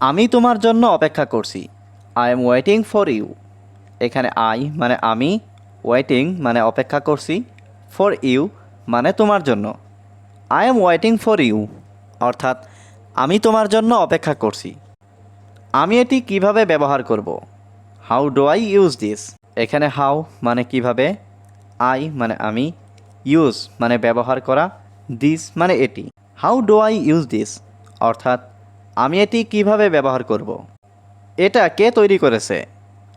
আমি তোমার জন্য অপেক্ষা করছি। I am waiting for you এখানে আই মানে আমি ওয়েটিং মানে অপেক্ষা করছি। ফর ইউ মানে তোমার জন্য। I am waiting for you অর্থাৎ, আমি তোমার জন্য অপেক্ষা করছি। আমি এটি কীভাবে ব্যবহার করব? How do I use this এখানে হাউ মানে কীভাবে? আই মানে আমি। ইউজ মানে ব্যবহার করা। দিস মানে এটি। How do I use this অর্থাৎ আমি এটি কীভাবে ব্যবহার করব? এটা কে তৈরি করেছে?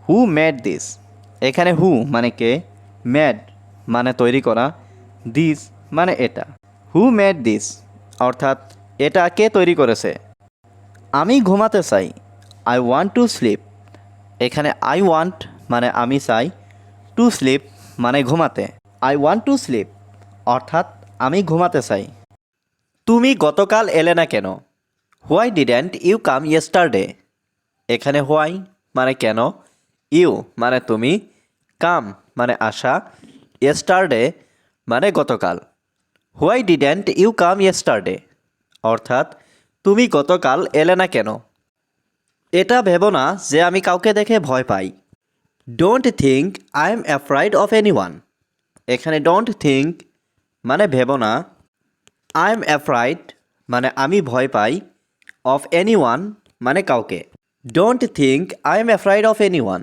Who made this. এখানে হু মানে কে? মেড মানে তৈরি করা। দিস মানে এটা। Who made this. অর্থাৎ এটা কে তৈরি করেছে? আমি ঘুমাতে চাই। I want to sleep. এখানে আই ওয়ান্ট মানে আমি চাই। টু স্লিপ মানে ঘুমাতে। I want to sleep. অর্থাৎ আমি ঘুমাতে চাই। তুমি গতকাল এলে না কেন? Why didn't you come yesterday এখানে হোয়াই মানে কেন? ইউ মানে তুমি? কাম মানে আসা? ইয়েস্টারডে মানে গতকাল। Why didn't you come yesterday অর্থাৎ, তুমি গতকাল এলে না কেন? এটা ভেবো না যে আমি কাউকে দেখে ভয় পাই। Don't think I am afraid of anyone এখানে ডোন্ট থিঙ্ক মানে ভেবো না। আই এম অ্যাফ্রাইড মানে আমি ভয় পাই। অফ এনি ওয়ান মানে কাউকে। Don't think I am afraid of anyone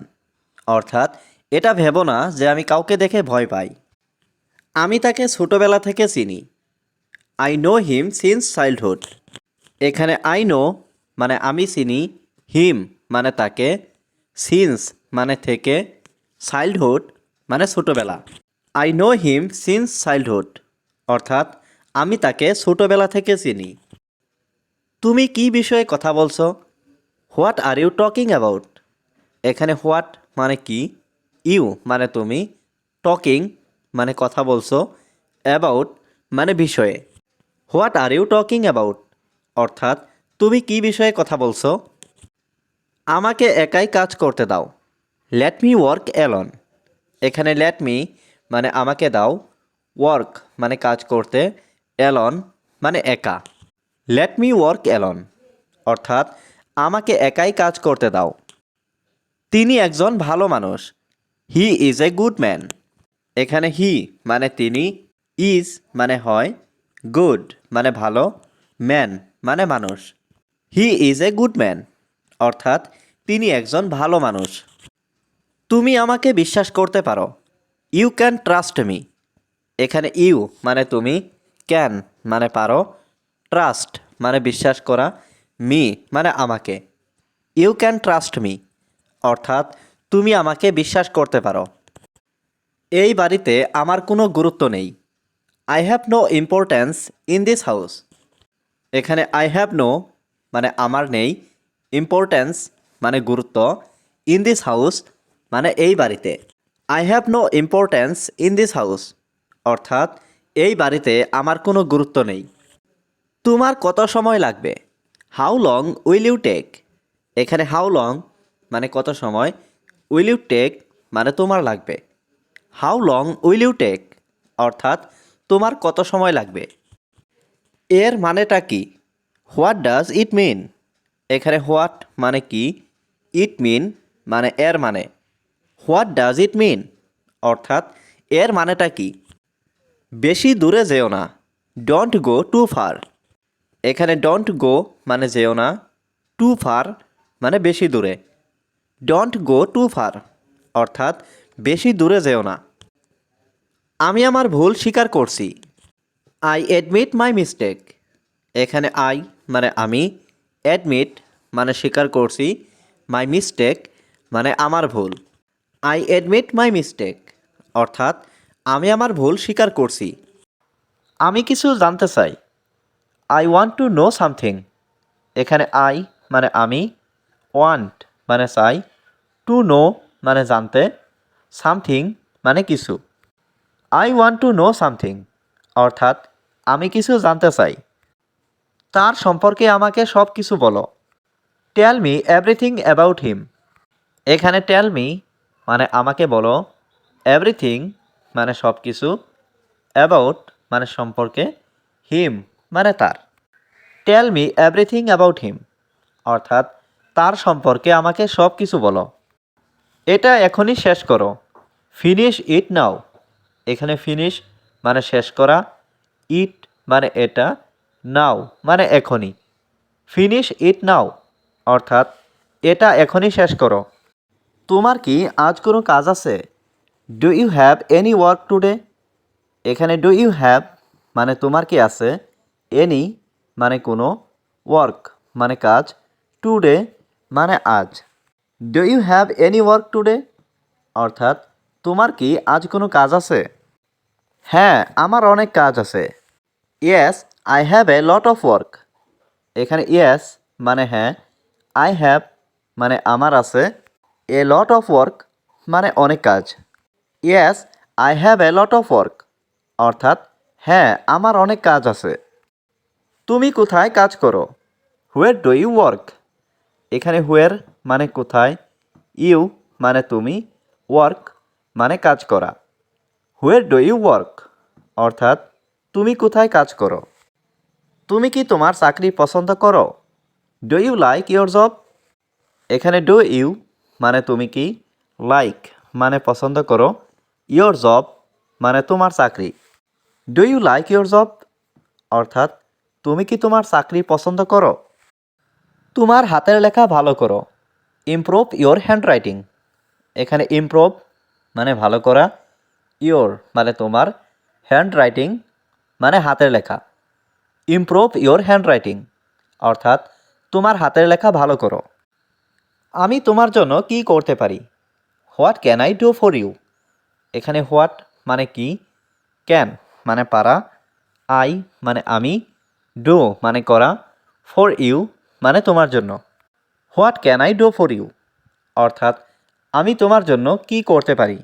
অর্থাৎ, এটা ভেবো না যে আমি কাউকে দেখে ভয় পাই। আমি তাকে ছোটোবেলা থেকে চিনি। I know him since childhood এখানে আই নো মানে আমি চিনি হিম মানে তাকে সিন্স মানে থেকে চাইল্ডহুড মানে ছোটোবেলা। I know him since childhood অর্থাৎ, আমি তাকে ছোটোবেলা থেকে চিনি। তুমি কি বিষয়ে কথা বলছো? What are you talking about এখানে হোয়াট মানে কি? ইউ মানে তুমি। টকিং মানে কথা বলছো। অ্যাবাউট মানে বিষয়ে। What are you talking about অর্থাৎ, তুমি কি বিষয়ে কথা বলছো? আমাকে একাই কাজ করতে দাও। লেট মি ওয়ার্ক অ্যালন এখানে লেট মি মানে আমাকে দাও। ওয়ার্ক মানে কাজ করতে। অ্যালন মানে একা। লেট মি ওয়ার্ক অ্যালন অর্থাৎ, আমাকে একাই কাজ করতে দাও। তিনি একজন ভালো মানুষ। He is a good man এখানে হি মানে তিনি ইজ মানে হয় গুড মানে ভালো ম্যান মানে মানুষ। He is a good man অর্থাৎ, তিনি একজন ভালো মানুষ। তুমি আমাকে বিশ্বাস করতে পারো। ইউ ক্যান ট্রাস্ট মি এখানে ইউ মানে তুমি ক্যান মানে পারো। ট্রাস্ট মানে বিশ্বাস করা, মি মানে আমাকে। ইউ ক্যান ট্রাস্ট মি, অর্থাৎ তুমি আমাকে বিশ্বাস করতে পারো। এই বাড়িতে আমার কোনো গুরুত্ব নেই। I have no importance in this house এখানে আই হ্যাভ নো মানে আমার নেই। ইম্পর্ট্যান্স মানে গুরুত্ব ইন দিস হাউস মানে এই বাড়িতে। I have no importance in this house অর্থাৎ এই বাড়িতে আমার কোনো গুরুত্ব নেই। তোমার কত সময় লাগবে? How long will you take এখানে হাউ লং মানে কত সময়? উইল ইউ টেক মানে তোমার লাগবে। How long will you take অর্থাৎ তোমার কত সময় লাগবে? এর মানেটা কি? হোয়াট ডাজ ইট মিন এখানে হোয়াট মানে কি? ইট মিন মানে এর মানে। হোয়াট ডাজ ইট মিন অর্থাৎ এর মানেটা কি? বেশি দূরে যেও না। ডোন্ট গো টু ফার এখানে ডোন্ট গো মানে যেও না টু ফার মানে বেশি দূরে। ডোন্ট গো টু ফার অর্থাৎ বেশি দূরে যেও না। আমি আমার ভুল স্বীকার করছি। আই অ্যাডমিট মাই মিস্টেক এখানে আই মানে আমি অ্যাডমিট মানে স্বীকার করছি মাই মিস্টেক মানে আমার ভুল। আই অ্যাডমিট মাই মিস্টেক অর্থাৎ আমি আমার ভুল স্বীকার করছি। আমি কিছু জানতে চাই। I want to know something এখানে আই মানে আমি ওয়ান্ট মানে চাই টু নো মানে জানতে সামথিং মানে কিছু। I want to know something অর্থাৎ আমি কিছু জানতে চাই। তার সম্পর্কে আমাকে সব কিছু বলো। Tell me everything about him এখানে টেল মি মানে আমাকে বলো এভরিথিং মানে সব কিছু অ্যাবাউট মানে সম্পর্কে হিম মানে তার। Tell me everything about him অর্থাৎ, তার সম্পর্কে আমাকে সব কিছু বলো। এটা এখনই শেষ করো। ফিনিশ ইট নাও এখানে ফিনিশ মানে শেষ করা। ইট মানে এটা। নাও মানে এখনই। ফিনিশ ইট নাও অর্থাৎ, এটা এখনই শেষ করো। তোমার কি আজ কোনো কাজ আছে? Do you have any work today এখানে ডু ইউ হ্যাভ মানে তোমার কি আছে? এনি মানে কোনো ওয়ার্ক মানে কাজ টুডে মানে আজ। Do you have any work today অর্থাৎ, তোমার কি আজ কোনো কাজ আছে? হ্যাঁ আমার অনেক কাজ আছে। Yes I have a lot of work এখানে ইয়েস মানে হ্যাঁ আই হ্যাভ মানে আমার আছে। এ লট অফ ওয়ার্ক মানে অনেক কাজ। Yes I have a lot of work অর্থাৎ হ্যাঁ আমার অনেক কাজ আছে। তুমি কোথায় কাজ করো? হুয়ের ডু ইউ ওয়ার্ক এখানে হুয়ের মানে কোথায় ইউ মানে তুমি ওয়ার্ক মানে কাজ করা। হুয়ের ডু ইউ ওয়ার্ক অর্থাৎ, তুমি কোথায় কাজ করো? তুমি কি তোমার চাকরি পছন্দ করো? Do you like your job এখানে ডু ইউ মানে তুমি কি লাইক মানে পছন্দ করো ইয়োর জব মানে তোমার চাকরি। Do you like your job অর্থাৎ তুমি কি তোমার চাকরি পছন্দ করো? তোমার হাতের লেখা ভালো করো। ইমপ্রুভ ইয়োর হ্যান্ডরাইটিং এখানে ইমপ্রুভ মানে ভালো করা। ইয়োর মানে তোমার হ্যান্ড রাইটিং মানে হাতের লেখা। ইমপ্রুভ ইয়োর হ্যান্ড রাইটিং অর্থাৎ তোমার হাতের লেখা ভালো করো। আমি তোমার জন্য কি করতে পারি? What can I do for you এখানে হোয়াট মানে কি? ক্যান মানে পারা। আই মানে আমি। ডু মানে করা ফর ইউ মানে তোমার জন্য। What can I do for you অর্থাৎ, আমি তোমার জন্য কি করতে পারি?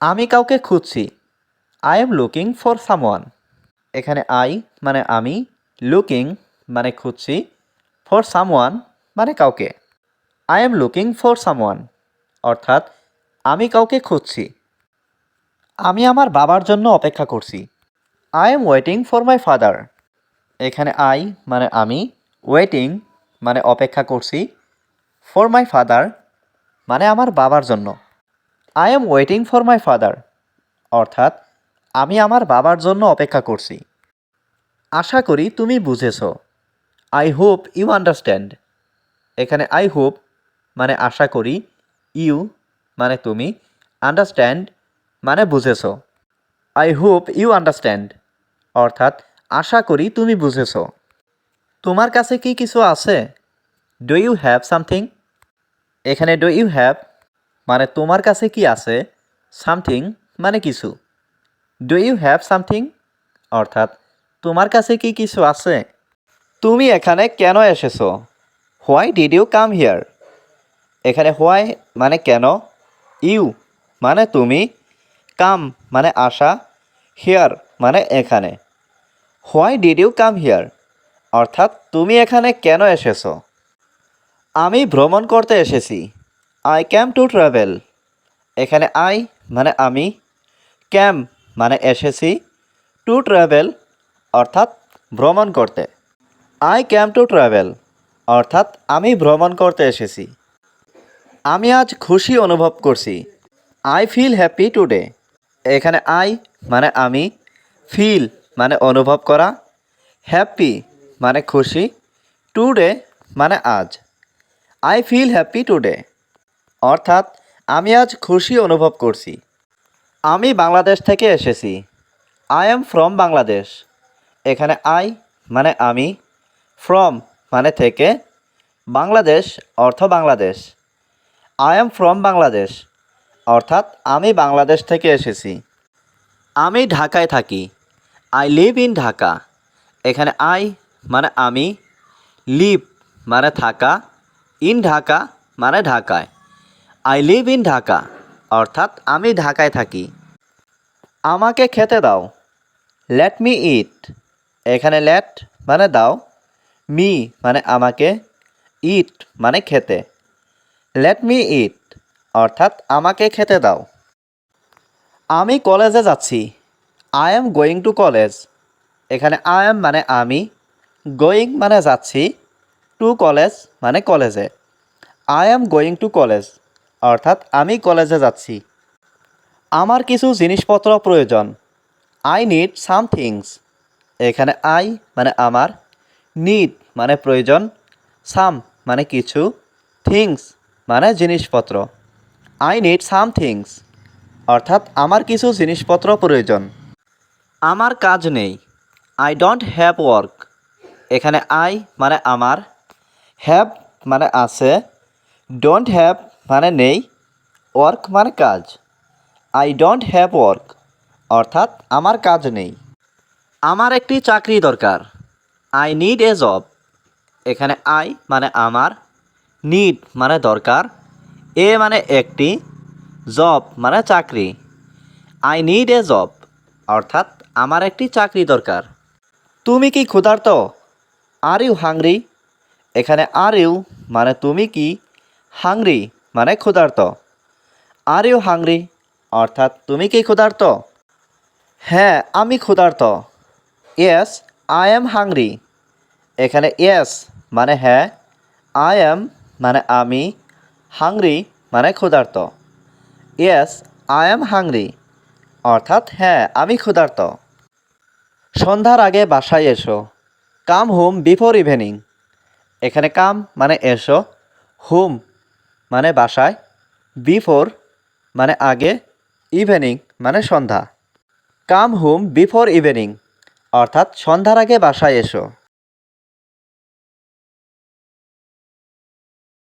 আমি কাউকে খুঁজছি। I am looking for someone এখানে আই মানে আমি লুকিং মানে খুঁজছি। ফর সামওয়ান মানে কাউকে। I am looking for someone অর্থাৎ, আমি কাউকে খুঁজছি। আমি আমার বাবার জন্য অপেক্ষা করছি। I am waiting for my father এখানে আই মানে আমি ওয়েটিং মানে অপেক্ষা করছি ফর মাই ফাদার মানে আমার বাবার জন্য। I am waiting for my father অর্থাৎ আমি আমার বাবার জন্য অপেক্ষা করছি। আশা করি তুমি বুঝেছ। আই হোপ ইউ আন্ডারস্ট্যান্ড এখানে আই হোপ মানে আশা করি ইউ মানে তুমি আন্ডারস্ট্যান্ড মানে বুঝেছ। আই হোপ ইউ আন্ডারস্ট্যান্ড অর্থাৎ আশা করি তুমি বুঝেছ। তোমার কাছে কি কিছু আছে? ডু ইউ হ্যাভ সামথিং এখানে ডু ইউ হ্যাভ মানে তোমার কাছে কি আছে? সামথিং মানে কিছু। ডু ইউ হ্যাভ সামথিং অর্থাৎ, তোমার কাছে কি কিছু আছে? তুমি এখানে কেন এসেছ? Why did you come here এখানে হোয়াই মানে কেন? ইউ মানে তুমি। কাম মানে আসা হিয়ার মানে এখানে। Why did you come here? অর্থাৎ তুমি এখানে কেন এসেছ? আমি ভ্রমণ করতে এসেছি। I came to travel. এখানে আই মানে আমি। ক্যাম মানে এসেছি। টু ট্রাভেল অর্থাৎ ভ্রমণ করতে। আই ক্যাম টু ট্রাভেল অর্থাৎ আমি ভ্রমণ করতে এসেছি। আমি আজ খুশি অনুভব করছি। I feel happy today. এখানে আই মানে আমি। ফিল মানে অনুভব করা হ্যাপি মানে খুশি টুডে মানে আজ। আই ফিল হ্যাপি টুডে অর্থাৎ, আমি আজ খুশি অনুভব করছি। আমি বাংলাদেশ থেকে এসেছি। I am from Bangladesh. এখানে আই মানে আমি ফ্রম মানে থেকে। বাংলাদেশ অর্থ Bangladesh. I am from Bangladesh. অর্থাৎ, আমি বাংলাদেশ থেকে এসেছি। আমি ঢাকায় থাকি। আই লিভ ইন ঢাকা এখানে আই মানে আমি লিভ মানে থাকা ইন ঢাকা মানে ঢাকায়। আই লিভ ইন ঢাকা অর্থাৎ আমি ঢাকায় থাকি। আমাকে খেতে দাও। লেট মি ইট এখানে লেট মানে দাও। মি মানে আমাকে ইট মানে খেতে। লেট মি ইট অর্থাৎ আমাকে খেতে দাও। আমি কলেজে যাচ্ছি। I am going to college এখানে আই এম মানে আমি। গোয়িং মানে যাচ্ছি। টু কলেজ মানে কলেজে I am going to college অর্থাৎ আমি কলেজে যাচ্ছি। আমার কিছু জিনিসপত্র প্রয়োজন। আই নিড সাম থিংস এখানে আই মানে আমার। নিড মানে প্রয়োজন। সাম মানে কিছু। থিংস মানে জিনিসপত্র। আই নিড সাম থিংস অর্থাৎ আমার কিছু জিনিসপত্র প্রয়োজন। আমার কাজ নেই। আই ডোন্ট হ্যাভ ওয়ার্ক এখানে আই মানে আমার। হ্যাভ মানে আছে। ডোন্ট হ্যাভ মানে নেই। ওয়ার্ক মানে কাজ। আই ডোন্ট হ্যাভ ওয়ার্ক অর্থাৎ আমার কাজ নেই। আমার একটি চাকরি দরকার। আই নিড এ জব এখানে আই মানে আমার। নিড মানে দরকার। এ মানে একটি। জব মানে চাকরি। আই নিড এ জব অর্থাৎ আমার একটি চাকরি দরকার। তুমি কি ক্ষুধার্ত? আর ইউ হাংরি এখানে আর ইউ মানে তুমি কি? হাংরি মানে ক্ষুধার্ত। আর ইউ হাংরি অর্থাৎ তুমি কি ক্ষুধার্ত? হ্যাঁ আমি ক্ষুধার্ত। ইয়েস আই এম হাংরি এখানে ইয়েস মানে হ্যাঁ আই এম মানে আমি হাংরি মানে ক্ষুধার্ত। ইয়েস আই এম হাংরি অর্থাৎ হ্যাঁ আমি ক্ষুধার্ত। সন্ধ্যার আগে বাসায় এসো। Come home before evening. এখানে কাম মানে এসো, হোম মানে বাসায়, বিফোর মানে আগে, ইভিনিং মানে সন্ধ্যা। কাম হোম বিফোর ইভিনিং, অর্থাৎ সন্ধ্যার আগে বাসায় এসো।